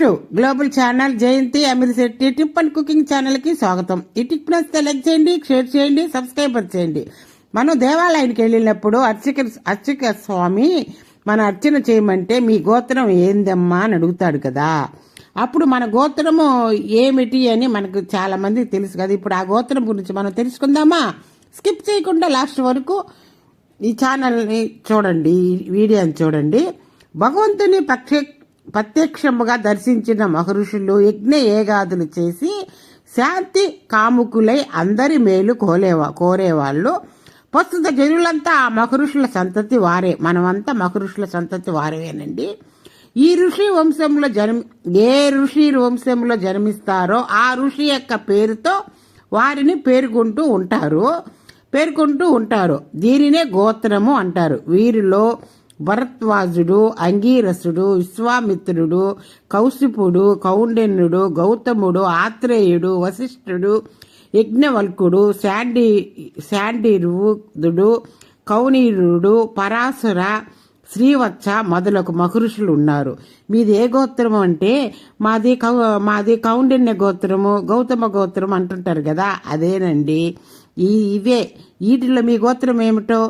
To global channel Jayanti Amir Shetty tip and cooking ఛానల్కి స్వాగతం. ఈ టిప్ నచ్చితే లైక్ చేయండి షేర్ చేయండి సబ్స్క్రైబర్ చేయండి. మనం దేవాలయానికి వెళ్ళినప్పుడు అర్చక అర్చక స్వామి మన అర్చన చేయమంటే మీ గోత్రం ఏందమ్మా అని అడుగుతాడు కదా. అప్పుడు మన గోత్రము ఏమిటి అని మనకు చాలా మందికి తెలుసు కదా. ఇప్పుడు ఆ గోత్రం గురించి మనం తెలుసుకుందామా? స్కిప్ చేయకుండా లాస్ట్ వరకు ఈ ఛానల్ని చూడండి వీడియోని చూడండి. భగవంతుని పక్ష ప్రత్యక్షముగా దర్శించిన మహర్షులు యజ్ఞ ఏగాదులు చేసి శాంతి కాముకులై అందరి మేలు కోలేవా కోరేవాళ్ళు. ప్రస్తుత జనులంతా ఆ మహర్షుల సంతతి వారే. మనమంతా మహర్షుల సంతతి వారేనండి ఈ ఋషి వంశంలో జన్మ ఏ ఋషి వంశంలో జన్మిస్తారో ఆ ఋషి యొక్క పేరుతో వారిని పేర్కొంటూ ఉంటారు. పేర్కొంటూ ఉంటారు. దీనినే గోత్రము అంటారు. వీరిలో భరద్వాజుడు అంగీరసుడు విశ్వామిత్రుడు కౌశిపుడు కౌండిన్యుడు గౌతముడు ఆత్రేయుడు వశిష్ఠుడు యజ్ఞవల్కుడు శాండి శాండిరుదుడు కౌనీరుడు పరాశర శ్రీవత్స మొదలగు మహర్షులు ఉన్నారు మీది ఏ గోత్రం అంటే మాది కౌ మాది కౌండిన్య గోత్రము గౌతమ గోత్రం అంటుంటారు కదా అదేనండి. ఈ ఇవే. వీటిలో మీ గోత్రం ఏమిటో